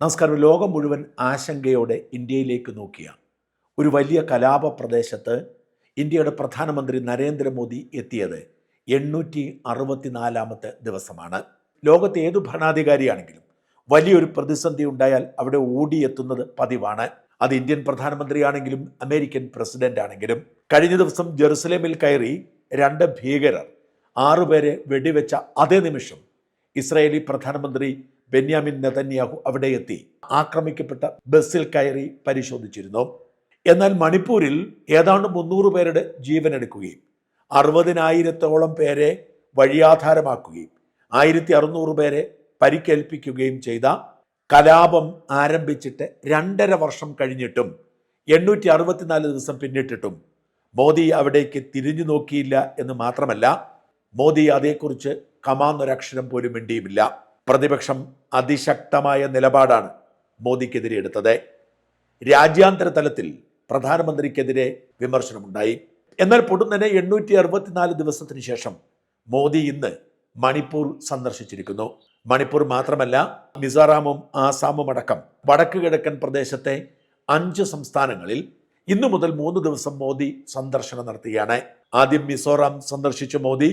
നമസ്കാരം. ലോകം മുഴുവൻ ആശങ്കയോടെ ഇന്ത്യയിലേക്ക് നോക്കിയ ഒരു വലിയ കലാപ പ്രദേശത്ത് ഇന്ത്യയുടെ പ്രധാനമന്ത്രി നരേന്ദ്രമോദി എത്തിയത് എണ്ണൂറ്റി അറുപത്തിനാലാമത്തെ ദിവസമാണ്. ലോകത്തെ ഏതു ഭരണാധികാരിയാണെങ്കിലും വലിയൊരു പ്രതിസന്ധി ഉണ്ടായാൽ അവിടെ ഓടിയെത്തുന്നത് പതിവാണ്. അത് ഇന്ത്യൻ പ്രധാനമന്ത്രിയാണെങ്കിലും അമേരിക്കൻ പ്രസിഡന്റ് ആണെങ്കിലും കഴിഞ്ഞ ദിവസം ജെറുസലേമിൽ കയറി രണ്ട് ഭീകരർ ആറുപേരെ വെടിവെച്ച അതേ നിമിഷം ഇസ്രായേലി പ്രധാനമന്ത്രി ബെന്യാമിൻ നെതന്യാഹു അവിടെ എത്തി. ആക്രമിക്കപ്പെട്ട ബസ്സിൽ കയറി പരിശോധിച്ചിരുന്നു. എന്നാൽ മണിപ്പൂരിൽ ഏതാണ്ട് മുന്നൂറ് പേരുടെ ജീവനെടുക്കുകയും അറുപതിനായിരത്തോളം പേരെ വഴിയാധാരമാക്കുകയും ആയിരത്തി അറുന്നൂറ് പേരെ പരിക്കേൽപ്പിക്കുകയും ചെയ്ത കലാപം ആരംഭിച്ചിട്ട് രണ്ടര വർഷം കഴിഞ്ഞിട്ടും എണ്ണൂറ്റി അറുപത്തിനാല് ദിവസം പിന്നിട്ടിട്ടും മോദി അവിടേക്ക് തിരിഞ്ഞു നോക്കിയില്ല എന്ന് മാത്രമല്ല മോദി അതേക്കുറിച്ച് കമാന്നൊരക്ഷരം പോലും മിണ്ടിയുമില്ല. പ്രതിപക്ഷം അതിശക്തമായ നിലപാടാണ് മോദിക്കെതിരെ എടുത്തത്. രാജ്യാന്തര തലത്തിൽ പ്രധാനമന്ത്രിക്കെതിരെ വിമർശനമുണ്ടായി. എന്നാൽ പൊടുന്നനെ എണ്ണൂറ്റി അറുപത്തിനാല് ദിവസത്തിന് ശേഷം മോദി ഇന്ന് മണിപ്പൂർ സന്ദർശിച്ചിരിക്കുന്നു. മണിപ്പൂർ മാത്രമല്ല മിസോറാമും ആസാമും അടക്കം വടക്ക് കിഴക്കൻ പ്രദേശത്തെ അഞ്ച് സംസ്ഥാനങ്ങളിൽ ഇന്നു മുതൽ മൂന്ന് ദിവസം മോദി സന്ദർശനം നടത്തുകയാണ്. ആദ്യം മിസോറാം സന്ദർശിച്ച മോദി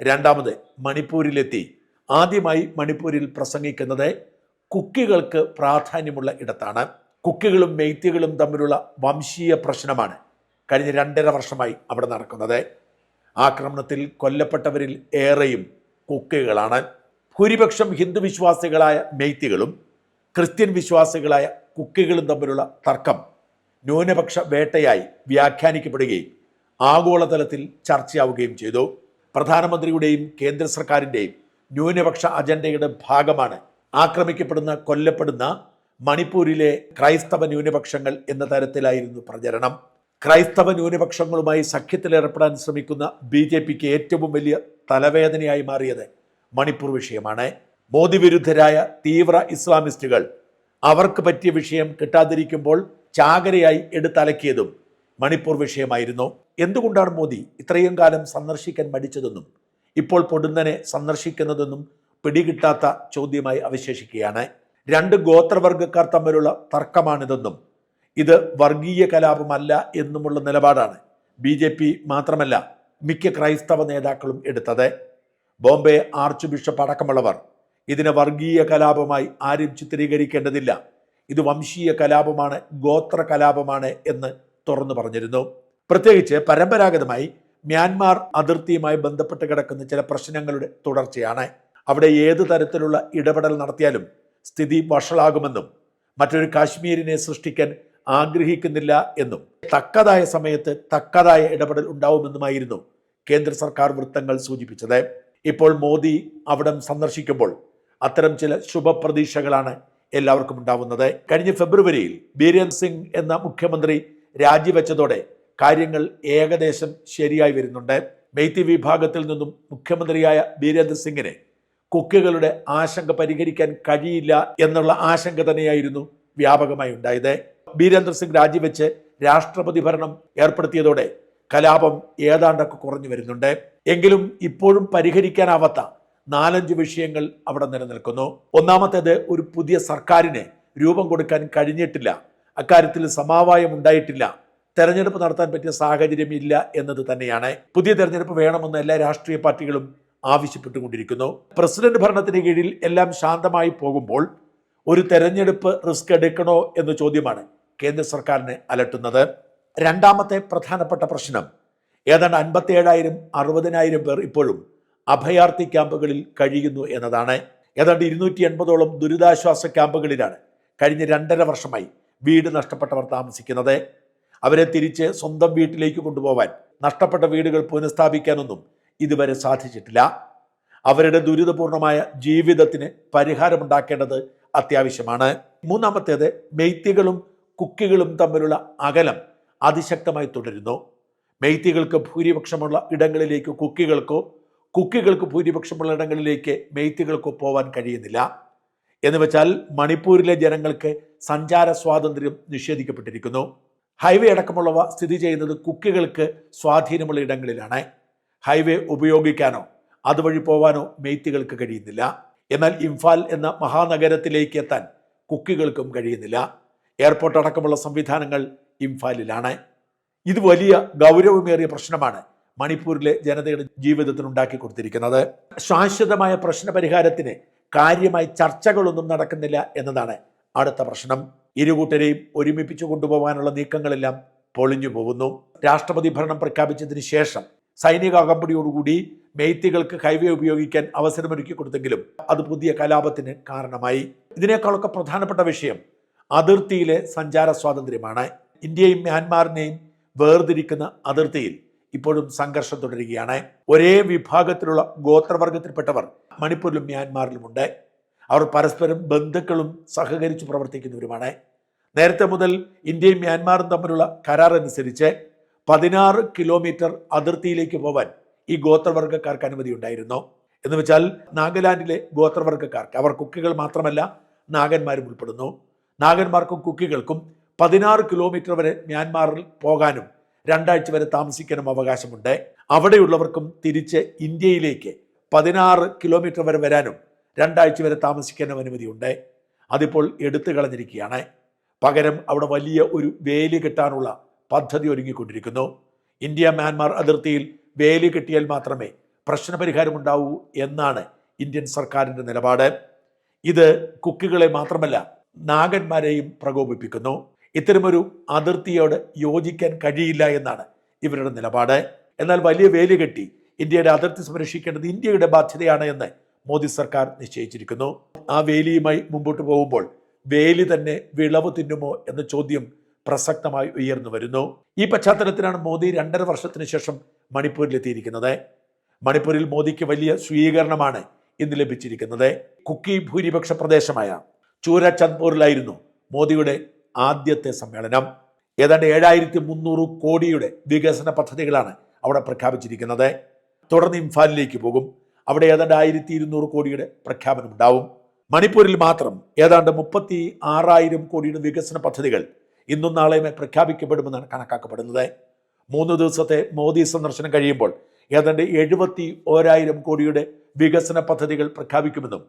രണ്ടാമത് മണിപ്പൂരിലെത്തി ആദ്യമായി മണിപ്പൂരിൽ പ്രസംഗിക്കുന്നത് കുക്കികൾക്ക് പ്രാധാന്യമുള്ള ഇടത്താണ്. കുക്കികളും മെയ്ത്തികളും തമ്മിലുള്ള വംശീയ പ്രശ്നമാണ് കഴിഞ്ഞ രണ്ടര വർഷമായി അവിടെ നടക്കുന്നത്. ആക്രമണത്തിൽ കൊല്ലപ്പെട്ടവരിൽ ഏറെയും കുക്കികളാണ്. ഭൂരിപക്ഷം ഹിന്ദു വിശ്വാസികളായ മെയ്ത്തികളും ക്രിസ്ത്യൻ വിശ്വാസികളായ കുക്കികളും തമ്മിലുള്ള തർക്കം ന്യൂനപക്ഷ വേട്ടയായി വ്യാഖ്യാനിക്കപ്പെടുകയും ആഗോളതലത്തിൽ ചർച്ചയാവുകയും ചെയ്തു. പ്രധാനമന്ത്രിയുടെയും കേന്ദ്ര സർക്കാരിന്റെയും ന്യൂനപക്ഷ അജണ്ടയുടെ ഭാഗമാണ് ആക്രമിക്കപ്പെടുന്ന കൊല്ലപ്പെടുന്ന മണിപ്പൂരിലെ ക്രൈസ്തവ ന്യൂനപക്ഷങ്ങൾ എന്ന തരത്തിലായിരുന്നു പ്രചരണം. ക്രൈസ്തവ ന്യൂനപക്ഷങ്ങളുമായി സഖ്യത്തിലേർപ്പെടാൻ ശ്രമിക്കുന്ന ബി ജെ പിക്ക് ഏറ്റവും വലിയ തലവേദനയായി മാറിയത് മണിപ്പൂർ വിഷയമാണ്. മോദി വിരുദ്ധരായ തീവ്ര ഇസ്ലാമിസ്റ്റുകൾ അവർക്ക് പറ്റിയ വിഷയം കിട്ടാതിരിക്കുമ്പോൾ ചാകരയായി എടുത്തലക്കിയതും മണിപ്പൂർ വിഷയമായിരുന്നു. എന്തുകൊണ്ടാണ് മോദി ഇത്രയും കാലം സന്ദർശിക്കാൻ മടിച്ചതെന്നും ഇപ്പോൾ പൊടുന്നനെ സന്ദർശിക്കുന്നതെന്നും പിടികിട്ടാത്ത ചോദ്യമായി അവശേഷിക്കുകയാണ്. രണ്ട് ഗോത്രവർഗക്കാർ തമ്മിലുള്ള തർക്കമാണിതെന്നും ഇത് വർഗീയ കലാപമല്ല എന്നുമുള്ള നിലപാടാണ് ബി ജെ പി മാത്രമല്ല മിക്ക ക്രൈസ്തവ നേതാക്കളും എടുത്തത്. ബോംബെ ആർച്ച് ബിഷപ്പ് അടക്കമുള്ളവർ ഇതിനെ വർഗീയ കലാപമായി ആരും ചിത്രീകരിക്കേണ്ടതില്ല. ഇത് വംശീയ കലാപമാണ് ഗോത്ര കലാപമാണ് എന്ന് തുറന്നു പറഞ്ഞിരുന്നു. പ്രത്യേകിച്ച് പരമ്പരാഗതമായി മ്യാൻമാർ അതിർത്തിയുമായി ബന്ധപ്പെട്ട് കിടക്കുന്ന ചില പ്രശ്നങ്ങളുടെ തുടർച്ചയാണ്. അവിടെ ഏത് തരത്തിലുള്ള ഇടപെടൽ നടത്തിയാലും സ്ഥിതി വഷളാകുമെന്നും മറ്റൊരു കാശ്മീരിനെ സൃഷ്ടിക്കാൻ ആഗ്രഹിക്കുന്നില്ല എന്നും തക്കതായ സമയത്ത് തക്കതായ ഇടപെടൽ ഉണ്ടാവുമെന്നുമായിരുന്നു കേന്ദ്ര സർക്കാർ വൃത്തങ്ങൾ സൂചിപ്പിച്ചത്. ഇപ്പോൾ മോദി അവിടം സന്ദർശിക്കുമ്പോൾ അത്തരം ചില ശുഭപ്രതീക്ഷകളാണ് എല്ലാവർക്കും ഉണ്ടാവുന്നത്. കഴിഞ്ഞ ഫെബ്രുവരിയിൽ ബീരേന്ദ്ര സിംഗ് എന്ന മുഖ്യമന്ത്രി രാജിവെച്ചതോടെ കാര്യങ്ങൾ ഏകദേശം ശരിയായി വരുന്നുണ്ട്. മെയ്ത്തി വിഭാഗത്തിൽ നിന്നും മുഖ്യമന്ത്രിയായ ബീരേന്ദ്ര സിംഗിനെ കുക്കികളുടെ ആശങ്ക പരിഹരിക്കാൻ കഴിയില്ല എന്നുള്ള ആശങ്ക തന്നെയായിരുന്നു വ്യാപകമായി ഉണ്ടായത്. ബീരേന്ദ്ര സിംഗ് രാജിവെച്ച് രാഷ്ട്രപതി ഭരണം ഏർപ്പെടുത്തിയതോടെ കലാപം ഏതാണ്ടൊക്കെ കുറഞ്ഞു വരുന്നുണ്ട്. എങ്കിലും ഇപ്പോഴും പരിഹരിക്കാനാവാത്ത നാലഞ്ച് വിഷയങ്ങൾ അവിടെ നിലനിൽക്കുന്നു. ഒന്നാമത്തേത് ഒരു പുതിയ സർക്കാരിന് രൂപം കൊടുക്കാൻ കഴിഞ്ഞിട്ടില്ല. അക്കാര്യത്തിൽ സമാവായം ഉണ്ടായിട്ടില്ല. തെരഞ്ഞെടുപ്പ് നടത്താൻ പറ്റിയ സാഹചര്യം ഇല്ല എന്നത് തന്നെയാണ്. പുതിയ തെരഞ്ഞെടുപ്പ് വേണമെന്ന് എല്ലാ രാഷ്ട്രീയ പാർട്ടികളും ആവശ്യപ്പെട്ടുകൊണ്ടിരിക്കുന്നു. പ്രസിഡന്റ് ഭരണത്തിന് കീഴിൽ എല്ലാം ശാന്തമായി പോകുമ്പോൾ ഒരു തെരഞ്ഞെടുപ്പ് റിസ്ക് എടുക്കണോ എന്ന ചോദ്യമാണ് കേന്ദ്ര സർക്കാരിനെ അലട്ടുന്നത്. രണ്ടാമത്തെ പ്രധാനപ്പെട്ട പ്രശ്നം ഏതാണ്ട് അൻപത്തി ഏഴായിരം അറുപതിനായിരം പേർ ഇപ്പോഴും അഭയാർത്ഥി ക്യാമ്പുകളിൽ കഴിയുന്നു എന്നതാണ്. ഏതാണ്ട് ഇരുന്നൂറ്റി എൺപതോളം ദുരിതാശ്വാസ ക്യാമ്പുകളിലാണ് കഴിഞ്ഞ രണ്ടര വർഷമായി വീട് നഷ്ടപ്പെട്ടവർ താമസിക്കുന്നത്. അവരെ തിരിച്ച് സ്വന്തം വീട്ടിലേക്ക് കൊണ്ടുപോകാൻ നഷ്ടപ്പെട്ട വീടുകൾ പുനഃസ്ഥാപിക്കാനൊന്നും ഇതുവരെ സാധിച്ചിട്ടില്ല. അവരുടെ ദുരിതപൂർണമായ ജീവിതത്തിന് പരിഹാരമുണ്ടാക്കേണ്ടത് അത്യാവശ്യമാണ്. മൂന്നാമത്തേത് മെയ്ത്തികളും കുക്കികളും തമ്മിലുള്ള അകലം അതിശക്തമായി തുടരുന്നു. മെയ്ത്തികൾക്ക് ഭൂരിപക്ഷമുള്ള ഇടങ്ങളിലേക്ക് കുക്കികൾക്കോ കുക്കികൾക്ക് ഭൂരിപക്ഷമുള്ള ഇടങ്ങളിലേക്ക് മെയ്ത്തികൾക്കോ പോവാൻ കഴിയുന്നില്ല. എന്ന് വെച്ചാൽ മണിപ്പൂരിലെ ജനങ്ങൾക്ക് സഞ്ചാര സ്വാതന്ത്ര്യം നിഷേധിക്കപ്പെട്ടിരിക്കുന്നു. ഹൈവേ അടക്കമുള്ളവ സ്ഥിതി ചെയ്യുന്നത് കുക്കികൾക്ക് സ്വാധീനമുള്ള ഇടങ്ങളിലാണ്. ഹൈവേ ഉപയോഗിക്കാനോ അതുവഴി പോവാനോ മെയ്ത്തികൾക്ക് കഴിയുന്നില്ല. എന്നാൽ ഇംഫാൽ എന്ന മഹാനഗരത്തിലേക്ക് എത്താൻ കുക്കികൾക്കും കഴിയുന്നില്ല. എയർപോർട്ട് അടക്കമുള്ള സംവിധാനങ്ങൾ ഇംഫാലിലാണ്. ഇത് വലിയ ഗൗരവമേറിയ പ്രശ്നമാണ് മണിപ്പൂരിലെ ജനതയുടെ ജീവിതത്തിന് ഉണ്ടാക്കി കൊടുത്തിരിക്കുന്നത്. ശാശ്വതമായ പ്രശ്ന പരിഹാരത്തിന് കാര്യമായി ചർച്ചകളൊന്നും നടക്കുന്നില്ല എന്നതാണ് അടുത്ത പ്രശ്നം. ഇരുകൂട്ടരെയും ഒരുമിപ്പിച്ചു കൊണ്ടുപോകാനുള്ള നീക്കങ്ങളെല്ലാം പൊളിഞ്ഞു പോകുന്നു. രാഷ്ട്രപതി ഭരണം പ്രഖ്യാപിച്ചതിന് ശേഷം സൈനിക അകമ്പടിയോടുകൂടി മെയ്ത്തികൾക്ക് ഹൈവേ ഉപയോഗിക്കാൻ അവസരമൊരുക്കി കൊടുത്തെങ്കിലും അത് പുതിയ കലാപത്തിന് കാരണമായി. ഇതിനേക്കാളൊക്കെ പ്രധാനപ്പെട്ട വിഷയം അതിർത്തിയിലെ സഞ്ചാര സ്വാതന്ത്ര്യമാണ്. ഇന്ത്യയും മ്യാൻമാറിനെയും വേർതിരിക്കുന്ന അതിർത്തിയിൽ ഇപ്പോഴും സംഘർഷം തുടരുകയാണ്. ഒരേ വിഭാഗത്തിലുള്ള ഗോത്രവർഗത്തിൽപ്പെട്ടവർ മണിപ്പൂരിലും മ്യാൻമാറിലുമുണ്ട്. അവർ പരസ്പരം ബന്ധുക്കളും സഹകരിച്ചു പ്രവർത്തിക്കുന്നവരുമാണ്. നേരത്തെ മുതൽ ഇന്ത്യയും മ്യാൻമാറും തമ്മിലുള്ള കരാർ അനുസരിച്ച് പതിനാറ് കിലോമീറ്റർ അതിർത്തിയിലേക്ക് പോവാൻ ഈ ഗോത്രവർഗക്കാർക്ക് അനുമതി ഉണ്ടായിരുന്നു എന്ന് വെച്ചാൽ നാഗാലാൻഡിലെ ഗോത്രവർഗക്കാർക്ക് അവർ കുക്കികൾ മാത്രമല്ല നാഗന്മാരും ഉൾപ്പെടുന്നു. നാഗന്മാർക്കും കുക്കികൾക്കും പതിനാറ് കിലോമീറ്റർ വരെ മ്യാൻമാറിൽ പോകാനും രണ്ടാഴ്ച വരെ താമസിക്കാനും അവകാശമുണ്ട്. അവിടെയുള്ളവർക്കും തിരിച്ച് ഇന്ത്യയിലേക്ക് പതിനാറ് കിലോമീറ്റർ വരെ വരാനും രണ്ടാഴ്ച വരെ താമസിക്കാനും അനുമതിയുണ്ട്. അതിപ്പോൾ എടുത്തു കളഞ്ഞിരിക്കുകയാണ്. പകരം അവിടെ വലിയ ഒരു വേലി കെട്ടാനുള്ള പദ്ധതി ഒരുങ്ങിക്കൊണ്ടിരിക്കുന്നു. ഇന്ത്യ മ്യാൻമാർ അതിർത്തിയിൽ വേലി കെട്ടിയാൽ മാത്രമേ പ്രശ്നപരിഹാരം ഉണ്ടാവൂ എന്നാണ് ഇന്ത്യൻ സർക്കാരിന്റെ നിലപാട്. ഇത് കുക്കികളെ മാത്രമല്ല നാഗന്മാരെയും പ്രകോപിപ്പിക്കുന്നു. ഇത്തരമൊരു അതിർത്തിയോട് യോജിക്കാൻ കഴിയില്ല എന്നാണ് ഇവരുടെ നിലപാട്. എന്നാൽ വലിയ വേലി കെട്ടി ഇന്ത്യയുടെ അതിർത്തി സംരക്ഷിക്കേണ്ടത് ഇന്ത്യയുടെ ബാധ്യതയാണ് എന്ന് മോദി സർക്കാർ നിശ്ചയിച്ചിരിക്കുന്നു. ആ വേലിയുമായി മുമ്പോട്ട് പോകുമ്പോൾ വേലി തന്നെ വിളവ് തിന്നുമോ എന്ന ചോദ്യം പ്രസക്തമായി ഉയർന്നു വരുന്നു. ഈ പശ്ചാത്തലത്തിലാണ് മോദി രണ്ടര വർഷത്തിന് ശേഷം മണിപ്പൂരിലെത്തിയിരിക്കുന്നത്. മണിപ്പൂരിൽ മോദിക്ക് വലിയ സ്വീകരണമാണ് ഇന്ന് ലഭിച്ചിരിക്കുന്നത്. കുക്കി ഭൂരിപക്ഷ പ്രദേശമായ ചൂരചന്ദ്പൂരിലായിരുന്നു മോദിയുടെ ആദ്യത്തെ സമ്മേളനം. ഏതാണ്ട് ഏഴായിരത്തി മുന്നൂറ് കോടിയുടെ വികസന പദ്ധതികളാണ് അവിടെ പ്രഖ്യാപിച്ചിരിക്കുന്നത്. തുടർന്ന് ഇംഫാലിലേക്ക് പോകും. അവിടെ ഏതാണ്ട് ആയിരത്തി ഇരുന്നൂറ് കോടിയുടെ പ്രഖ്യാപനം ഉണ്ടാവും മണിപ്പൂരിൽ മാത്രം ഏതാണ്ട് മുപ്പത്തി ആറായിരം കോടിയുടെ വികസന പദ്ധതികൾ ഇന്നും നാളെയുമേ പ്രഖ്യാപിക്കപ്പെടുമെന്നാണ് കണക്കാക്കപ്പെടുന്നത്. മൂന്ന് ദിവസത്തെ മോദി സന്ദർശനം കഴിയുമ്പോൾ ഏതാണ്ട് എഴുപത്തി ഓരായിരം കോടിയുടെ വികസന പദ്ധതികൾ പ്രഖ്യാപിക്കുമെന്നും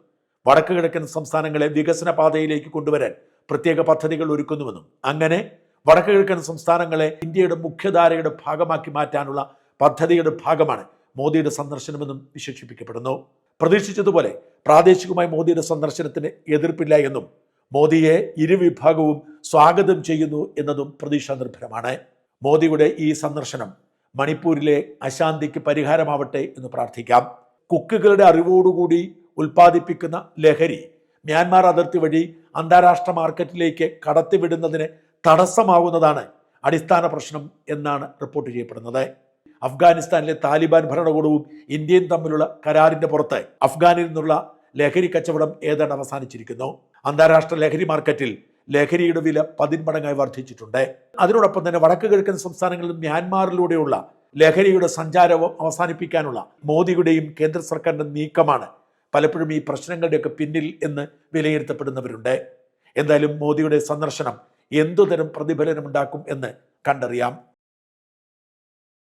വടക്ക് കിഴക്കൻ സംസ്ഥാനങ്ങളെ വികസന പാതയിലേക്ക് കൊണ്ടുവരാൻ പ്രത്യേക പദ്ധതികൾ ഒരുക്കുന്നുവെന്നും അങ്ങനെ വടക്ക് കിഴക്കൻ സംസ്ഥാനങ്ങളെ ഇന്ത്യയുടെ മുഖ്യധാരയുടെ ഭാഗമാക്കി മാറ്റാനുള്ള പദ്ധതിയുടെ ഭാഗമാണ് മോദിയുടെ സന്ദർശനമെന്നും വിശേഷിപ്പിക്കപ്പെടുന്നു. പ്രതീക്ഷിച്ചതുപോലെ പ്രാദേശികമായി മോദിയുടെ സന്ദർശനത്തിന് എതിർപ്പില്ല എന്നും മോദിയെ ഇരുവിഭാഗവും സ്വാഗതം ചെയ്യുന്നു എന്നതും പ്രതീക്ഷാ നിർഭരമാണ്. മോദിയുടെ ഈ സന്ദർശനം മണിപ്പൂരിലെ അശാന്തിക്ക് പരിഹാരമാവട്ടെ എന്ന് പ്രാർത്ഥിക്കാം. കുക്കുകളുടെ അറിവോടുകൂടി ഉൽപ്പാദിപ്പിക്കുന്ന ലഹരി മ്യാൻമാർ അതിർത്തി വഴി അന്താരാഷ്ട്ര മാർക്കറ്റിലേക്ക് കടത്തിവിടുന്നതിന് തടസ്സമാകുന്നതാണ് അടിസ്ഥാന പ്രശ്നം എന്നാണ് റിപ്പോർട്ട് ചെയ്യപ്പെടുന്നത്. അഫ്ഗാനിസ്ഥാനിലെ താലിബാൻ ഭരണകൂടവും ഇന്ത്യയും തമ്മിലുള്ള കരാറിന്റെ പുറത്ത് അഫ്ഗാനിൽ നിന്നുള്ള ലഹരി കച്ചവടം ഏതാണ്ട് അവസാനിച്ചിരിക്കുന്നു. അന്താരാഷ്ട്ര ലഹരി മാർക്കറ്റിൽ ലഹരിയുടെ വില പതിന്മടങ്ങായി വർദ്ധിച്ചിട്ടുണ്ട്. അതിനോടൊപ്പം തന്നെ വടക്ക് കിഴക്കൻ സംസ്ഥാനങ്ങളിൽ മ്യാൻമാറിലൂടെയുള്ള ലഹരിയുടെ സഞ്ചാരവും അവസാനിപ്പിക്കാനുള്ള മോദിയുടെയും കേന്ദ്ര സർക്കാരിന്റെ നീക്കമാണ് പലപ്പോഴും ഈ പ്രശ്നങ്ങളുടെയൊക്കെ പിന്നിൽ എന്ന് വിലയിരുത്തപ്പെടുന്നവരുണ്ട്. എന്തായാലും മോദിയുടെ സന്ദർശനം എന്തുതരം പ്രതിഫലനമുണ്ടാക്കും എന്ന് കണ്ടറിയാം.